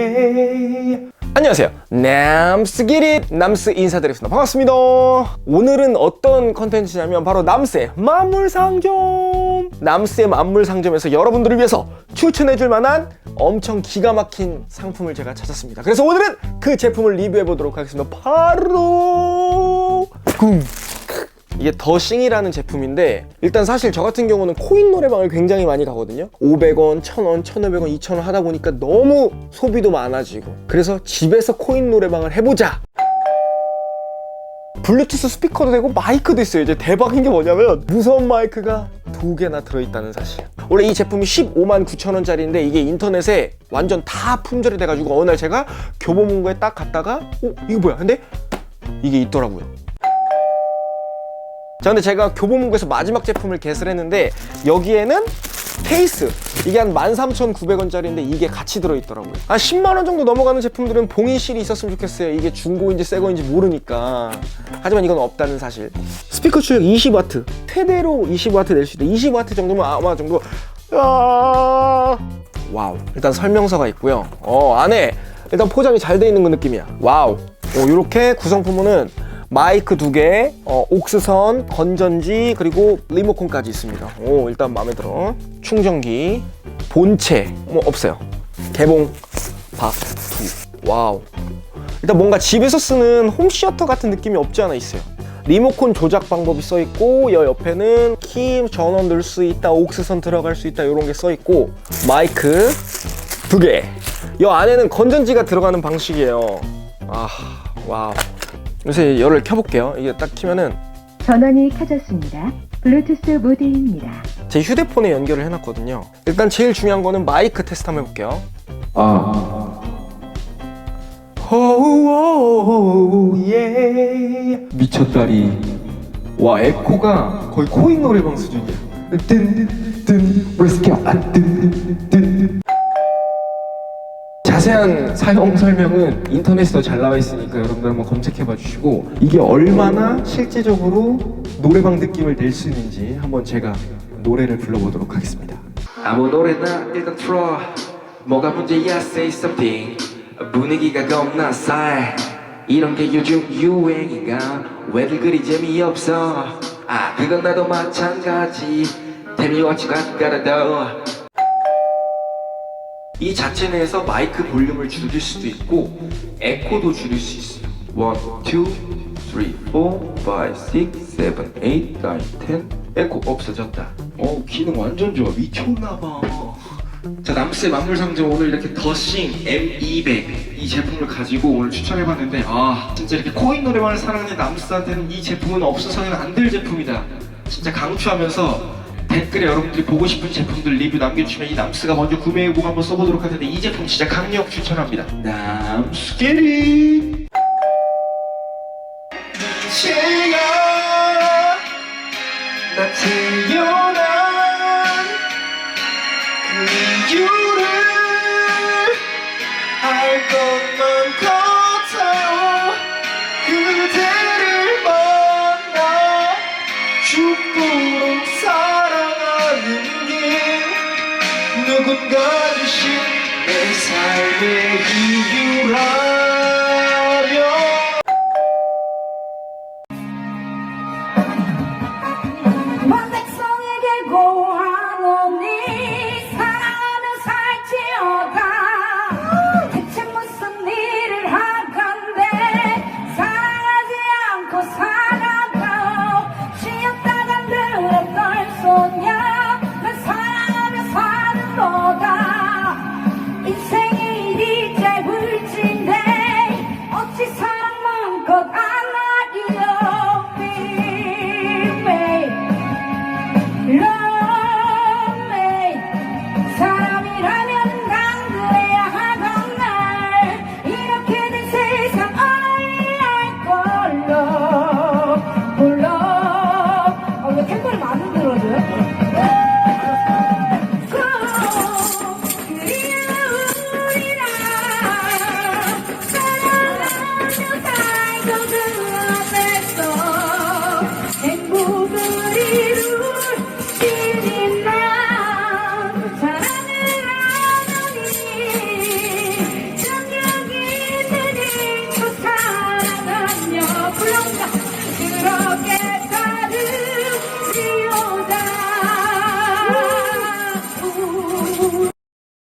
예. 안녕하세요. 남스기릿 남스 인사드리겠습니다. 반갑습니다. 오늘은 어떤 컨텐츠냐면 바로 남스의 만물상점. 남스의 만물상점에서 여러분들을 위해서 추천해줄 만한 엄청 기가 막힌 상품을 제가 찾았습니다. 그래서 오늘은 그 제품을 리뷰해 보도록 하겠습니다. 바로 쿵. 이게 더싱이라는 제품인데 일단 사실 저 같은 경우는 코인 노래방을 굉장히 많이 가거든요. 500원, 1000원, 1500원, 2000원 하다 보니까 너무 소비도 많아지고. 그래서 집에서 코인 노래방을 해보자. 블루투스 스피커도 되고 마이크도 있어요. 이제 대박인 게 뭐냐면 무선 마이크가 두 개나 들어있다는 사실. 원래 이 제품이 15만 9천 원짜리인데 이게 인터넷에 완전 다 품절이 돼가지고 어느 날 제가 교보문고에 딱 갔다가 어? 이거 뭐야? 근데 이게 있더라고요 자 근데 제가 교보문고에서 마지막 제품을 개설을 했는데 여기에는 케이스. 이게 한 13,900원짜리인데 이게 같이 들어있더라고요. 한 10만원 정도 넘어가는 제품들은 봉인실이 있었으면 좋겠어요. 이게 중고인지 새거인지 모르니까. 하지만 이건 없다는 사실. 스피커 출력 20W 최대로 20W 낼 수 있다. 20W 정도면 아마 정도. 아... 와우. 일단 설명서가 있고요. 어 안에 일단 포장이 잘 돼 있는 그 느낌이야. 와우. 어, 이렇게 구성품은 마이크 두 개, 어, 옥스선, 건전지, 그리고 리모컨까지 있습니다. 오, 일단 마음에 들어. 충전기, 본체, 뭐 없어요. 개봉, 박, 두. 와우. 일단 뭔가 집에서 쓰는 홈시어터 같은 느낌이 없지 않아 있어요. 리모컨 조작 방법이 써 있고, 여 옆에는 키 전원 넣을 수 있다, 옥스선 들어갈 수 있다, 이런 게 써 있고, 마이크 두 개. 여 안에는 건전지가 들어가는 방식이에요. 아, 와우. 요새 열을 켜볼게요. 이게 딱 키면은 전원이 켜졌습니다. 블루투스 모드입니다. 제 휴대폰에 연결을 해놨거든요. 일단 제일 중요한 거는 마이크 테스트 한번 해볼게요. 아, 호우 예. 미쳤다리. 와, 에코가 거의 코인 노래방 수준이야. 뜬, 뜬, 브레스키아, 아, 뜬, 뜬. 자세한 사용 설명은 인터넷에 잘 나와 있으니까 여러분들 한번 검색해 봐 주시고 이게 얼마나 실제적으로 노래방 느낌을 낼 수 있는지 한번 제가 노래를 불러보도록 하겠습니다. 아무 노래나 일단 틀어. 뭐가 문제야 say something. 분위기가 겁나 싸해 이런 게 요즘 유행인가? 왜들 그리 재미없어? 아 그건 나도 마찬가지. Tell me what you got gotta do 이 자체 내에서 마이크 볼륨을 줄일 수도 있고 에코도 줄일 수 있어요. 1, 2, 3, 4, 5, 6, 7, 8, 9, 10 에코 없어졌다. 어 기능 완전 좋아. 미쳤나봐. 자 남스의 만물상점 오늘 이렇게 더싱 M200 이 제품을 가지고 오늘 추천해봤는데 아 진짜 이렇게 코인 노래방을 사랑하는 남스한테는 이 제품은 없어서는 안 될 제품이다. 진짜 강추하면서 댓글에 여러분들이 보고 싶은 제품들 리뷰 남겨주시면 이 남스가 먼저 구매해보고 한번 써보도록 할 텐데 이 제품 진짜 강력 추천합니다. 남스게리! 제가 나 태어 누군가 주신 내 삶의